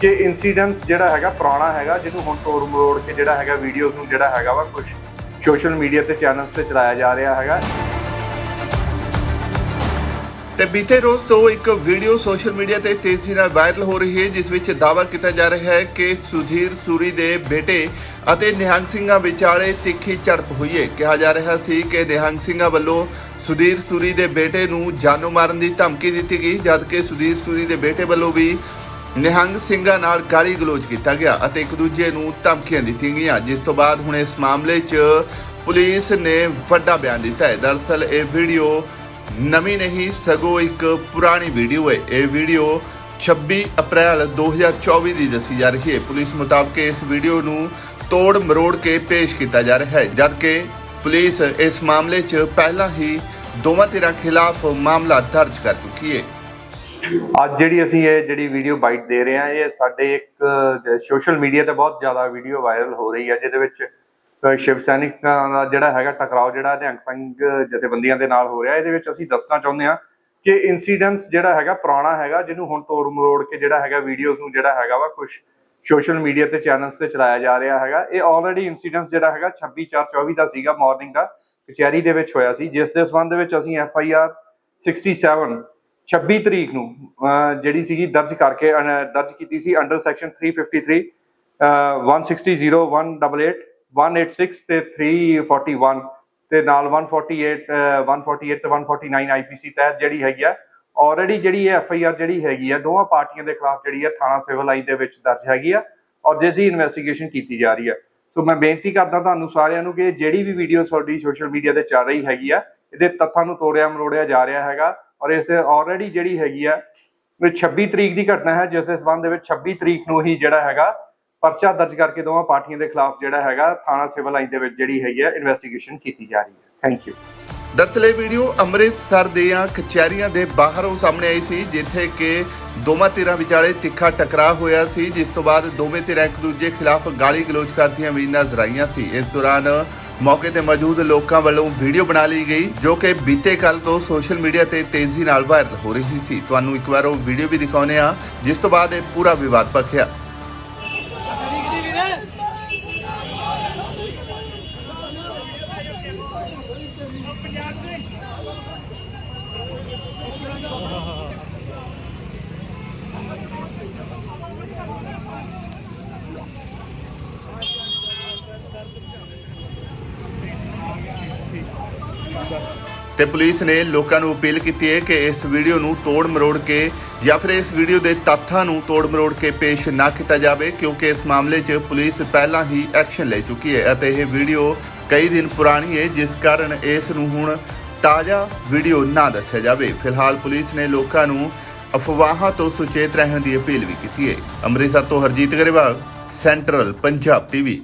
ਕਿ ਇਨਸੀਡੈਂਟਸ ਜਿਹੜਾ ਹੈਗਾ ਪੁਰਾਣਾ ਹੈਗਾ, ਜਿਹਨੂੰ ਹੁਣ ਤੋੜ ਮਰੋੜ ਕੇ ਜਿਹੜਾ ਹੈਗਾ ਵੀਡੀਓਜ਼ ਨੂੰ ਜਿਹੜਾ ਹੈਗਾ ਵਾ ਕੁਝ ਸੋਸ਼ਲ ਮੀਡੀਆ ਤੇ ਚੈਨਲਸ ਤੇ ਚਲਾਇਆ ਜਾ ਰਿਹਾ ਹੈਗਾ। ਤੇ ਬੀਤੇ ਰੋਜ਼ ਤੋਂ ਇੱਕ ਵੀਡੀਓ ਸੋਸ਼ਲ ਮੀਡੀਆ ਤੇ ਤੇਜ਼ੀ ਨਾਲ ਵਾਇਰਲ ਹੋ ਰਹੀ ਹੈ, ਜਿਸ ਵਿੱਚ ਦਾਅਵਾ ਕੀਤਾ ਜਾ ਰਿਹਾ ਹੈ ਕਿ ਸੁਧੀਰ ਸੂਰੀ ਦੇ ਬੇਟੇ ਅਤੇ ਨਿਹੰਗ ਸਿੰਘਾਂ ਵਿਚਾਲੇ ਤਿੱਖੀ ਝੜਪ ਹੋਈ ਹੈ। ਕਿਹਾ ਜਾ ਰਿਹਾ ਸੀ ਕਿ ਨਿਹੰਗ ਸਿੰਘਾਂ ਵੱਲੋਂ ਸੁਧੀਰ ਸੂਰੀ ਦੇ ਬੇਟੇ ਨੂੰ ਜਾਨੋਂ ਮਾਰਨ ਦੀ ਧਮਕੀ ਦਿੱਤੀ ਗਈ, ਜਦਕਿ ਸੁਧੀਰ ਸੂਰੀ ਦੇ ਬੇਟੇ ਵੱਲੋਂ ਵੀ ਨਿਹੰਗ ਸਿੰਘਾਂ ਨਾਲ ਗਾਲੀ ਗਲੋਚ ਕੀਤਾ ਗਿਆ ਅਤੇ ਇੱਕ ਦੂਜੇ ਨੂੰ ਧਮਕੀਆਂ ਦਿੱਤੀਆਂ ਗਈਆਂ, ਜਿਸ ਤੋਂ ਬਾਅਦ ਹੁਣ ਇਸ ਮਾਮਲੇ 'ਚ ਪੁਲਿਸ ਨੇ ਵੱਡਾ ਬਿਆਨ ਦਿੱਤਾ ਹੈ। ਦਰਅਸਲ, ਇਹ ਵੀਡੀਓ ਨਵੀਂ ਨਹੀਂ, ਸਗੋਂ ਇੱਕ ਪੁਰਾਣੀ ਵੀਡੀਓ ਹੈ। ਇਹ ਵੀਡੀਓ 26 ਅਪ੍ਰੈਲ 2024 ਦੀ ਦੱਸੀ ਜਾ ਰਹੀ ਹੈ। ਪੁਲਿਸ ਮੁਤਾਬਕ ਇਸ ਵੀਡੀਓ ਨੂੰ ਤੋੜ ਮਰੋੜ ਕੇ ਪੇਸ਼ ਕੀਤਾ ਜਾ ਰਿਹਾ ਹੈ, ਜਦਕਿ ਪੁਲਿਸ ਇਸ ਮਾਮਲੇ 'ਚ ਪਹਿਲਾਂ ਹੀ ਦੋਵਾਂ ਧਿਰਾਂ ਖਿਲਾਫ ਮਾਮਲਾ ਦਰਜ ਕਰ ਚੁੱਕੀ ਹੈ। ਅੱਜ ਜਿਹੜੀ ਅਸੀਂ ਇਹ ਜਿਹੜੀ ਵੀਡੀਓ ਬਾਈਟ ਦੇ ਰਹੇ ਹਾਂ, ਇਹ ਸਾਡੇ ਇੱਕ ਸੋਸ਼ਲ ਮੀਡੀਆ ਤੇ ਬਹੁਤ ਜ਼ਿਆਦਾ ਵੀਡੀਓ ਵਾਇਰਲ ਹੋ ਰਹੀ ਹੈ, ਜਿਹਦੇ ਵਿੱਚ ਸ਼ਿਵ ਸੈਨਿਕਾਂ ਦਾ ਜਿਹੜਾ ਹੈਗਾ ਟਕਰਾਓ, ਜਿਹੜਾ ਨਿਹੰਗ ਸਿੰਘ ਜਥੇਬੰਦੀਆਂ ਦੇ ਨਾਲ ਹੋ ਰਿਹਾ, ਇਹਦੇ ਵਿੱਚ ਅਸੀਂ ਦੱਸਣਾ ਚਾਹੁੰਦੇ ਹਾਂ ਕਿ ਇਨਸੀਡੈਂਟਸ ਜਿਹੜਾ ਹੈਗਾ ਪੁਰਾਣਾ ਹੈਗਾ, ਜਿਹਨੂੰ ਹੁਣ ਤੋੜ ਮਰੋੜ ਕੇ ਜਿਹੜਾ ਹੈਗਾ ਵੀਡੀਓਜ਼ ਨੂੰ ਜਿਹੜਾ ਹੈਗਾ ਵਾ ਕੁਝ ਸੋਸ਼ਲ ਮੀਡੀਆ ਤੇ ਚੈਨਲਸ ਤੇ ਚਲਾਇਆ ਜਾ ਰਿਹਾ ਹੈਗਾ, ਇਹ ਆਲਰੇਡੀ ਇਨਸੀਡੈਂਟਸ ਜਿਹੜਾ ਹੈਗਾ 26/4/24 ਦਾ ਸੀਗਾ ਮਾਰਨਿੰਗ ਦਾ ਕਚਹਿਰੀ ਦੇ ਵਿੱਚ ਹੋਇਆ ਸੀ, ਜਿਸ ਦੇ ਸੰਬੰਧ ਵਿੱਚ ਅਸੀਂ ਐਫ ਆਈ ਆਰ 67 26 ਤਰੀਕ ਨੂੰ ਜਿਹੜੀ ਸੀਗੀ ਦਰਜ ਕਰਕੇ ਦਰਜ ਕੀਤੀ ਸੀ ਅੰਡਰ ਸੈਕਸ਼ਨ 353 ਅਹ, 160 188 ਤੇ 341 ਤੇ ਨਾਲ 148 ਅਹ, 148 ਤੇ 149 ਆਈਪੀਸੀ ਤਹਿਤ ਜਿਹੜੀ ਹੈਗੀ ਆ ਆਲਰੇਡੀ ਜਿਹੜੀ ਇਹ ਐਫ ਆਈ ਆਰ ਜਿਹੜੀ ਹੈਗੀ ਆ ਦੋਵਾਂ ਪਾਰਟੀਆਂ ਦੇ ਖਿਲਾਫ ਜਿਹੜੀ ਆ ਥਾਣਾ ਸਿਵਲ ਲਾਈਨ ਦੇ ਵਿੱਚ ਦਰਜ ਹੈਗੀ ਆ ਔਰ ਜਿਸ ਦੀ ਇਨਵੈਸਟੀਗੇਸ਼ਨ ਕੀਤੀ ਜਾ ਰਹੀ ਆ। ਸੋ ਮੈਂ ਬੇਨਤੀ ਕਰਦਾ ਤੁਹਾਨੂੰ ਸਾਰਿਆਂ ਨੂੰ ਕਿ ਜਿਹੜੀ ਵੀ ਵੀਡੀਓ ਤੁਹਾਡੀ ਸੋਸ਼ਲ ਮੀਡੀਆ ਤੇ ਚੱਲ ਰਹੀ ਹੈਗੀ ਆ ਇਹਦੇ ਤੱਥਾਂ ਨੂੰ ਤੋੜਿਆ ਮਰੋੜਿਆ ਜਾ ਰਿਹਾ ਹੈਗਾ। ਔਰ ਇਸ ਤੇ ਆਲਰੇਡੀ ਜਿਹੜੀ ਹੈਗੀ ਆ 26 ਤਰੀਕ ਦੀ ਘਟਨਾ ਹੈ, ਜਿਸ ਦੇ ਸਬੰਧ ਦੇ ਵਿੱਚ 26 ਤਰੀਕ ਨੂੰ ਹੀ ਜਿਹੜਾ ਹੈਗਾ, ਪਰਚਾ ਦਰਜ ਕਰਕੇ ਦੋਵਾਂ ਪਾਰਟੀਆਂ ਦੇ ਖਿਲਾਫ ਜਿਹੜਾ ਹੈਗਾ, ਥਾਣਾ ਸਿਵਲ ਲਾਈਨ ਦੇ ਵਿੱਚ ਜਿਹੜੀ ਹੈਗੀ ਆ ਇਨਵੈਸਟੀਗੇਸ਼ਨ ਕੀਤੀ ਜਾ ਰਹੀ ਹੈ। ਥੈਂਕ ਯੂ ਦਰਅਸਲ ਇਹ ਵੀਡੀਓ ਅੰਮ੍ਰਿਤਸਰ ਦੀਆਂ ਕਚਹਿਰੀਆਂ ਦੇ ਬਾਹਰੋਂ ਸਾਹਮਣੇ ਆਈ ਸੀ, ਜਿੱਥੇ ਕਿ ਦੋਵਾਂ ਧਿਰਾਂ ਵਿਚਾਲੇ ਤਿੱਖਾ ਟਕਰਾਅ ਹੋਇਆ ਸੀ, ਜਿਸ ਤੋਂ ਬਾਅਦ ਦੋਵੇਂ ਧਿਰਾਂ ਇੱਕ ਦੂਜੇ ਖਿਲਾਫ ਗਾਲੀ ਗਲੋਚ ਕਰਦੀਆਂ ਵੀ ਨਜ਼ਰ ਆਈਆਂ ਸੀ। ਇਸ ਦੌਰਾਨ ਮੌਕੇ ਤੇ ਮੌਜੂਦ ਲੋਕਾਂ ਵੱਲੋਂ ਵੀਡੀਓ ਬਣਾ ਲਈ ਗਈ, ਜੋ ਕਿ ਬੀਤੇ ਕੱਲ ਤੋਂ ਸੋਸ਼ਲ ਮੀਡੀਆ ਤੇ ਤੇਜ਼ੀ ਨਾਲ ਵਾਇਰਲ ਹੋ ਰਹੀ ਸੀ। ਤੁਹਾਨੂੰ ਇੱਕ ਵਾਰ ਉਹ ਵੀਡੀਓ ਵੀ ਦਿਖਾਉਂਦੇ ਆ ਜਿਸ ਤੋਂ ਬਾਅਦ ਇਹ ਪੂਰਾ ਵਿਵਾਦ ਭਖਿਆ। ਤੇ ਪੁਲਿਸ ਨੇ ਲੋਕਾਂ ਨੂੰ ਅਪੀਲ ਕੀਤੀ ਹੈ ਕਿ ਇਸ ਵੀਡੀਓ ਨੂੰ ਤੋੜ ਮਰੋੜ ਕੇ ਜਾਂ ਫਿਰ ਇਸ ਵੀਡੀਓ ਦੇ ਤੱਥਾਂ ਨੂੰ ਤੋੜ ਮਰੋੜ ਕੇ ਪੇਸ਼ ਨਾ ਕੀਤਾ ਜਾਵੇ, ਕਿਉਂਕਿ ਇਸ ਮਾਮਲੇ 'ਚ ਪੁਲਿਸ ਪਹਿਲਾਂ ਹੀ ਐਕਸ਼ਨ ਲੈ ਚੁੱਕੀ ਹੈ ਅਤੇ ਇਹ ਵੀਡੀਓ ਕਈ ਦਿਨ ਪੁਰਾਣੀ ਹੈ, ਜਿਸ ਕਾਰਨ ਇਸ ਨੂੰ ਹੁਣ ਤਾਜ਼ਾ ਵੀਡੀਓ ਨਾ ਦੱਸਿਆ ਜਾਵੇ। ਫਿਲਹਾਲ ਪੁਲਿਸ ਨੇ ਲੋਕਾਂ ਨੂੰ ਅਫਵਾਹਾਂ ਤੋਂ ਸੁਚੇਤ ਰਹਿਣ ਦੀ ਅਪੀਲ ਵੀ ਕੀਤੀ ਹੈ। ਅੰਮ੍ਰਿਤਸਰ ਤੋਂ ਹਰਜੀਤ ਗਰੇਵਾਲ, ਸੈਂਟਰਲ ਪੰਜਾਬ ਟੀਵੀ।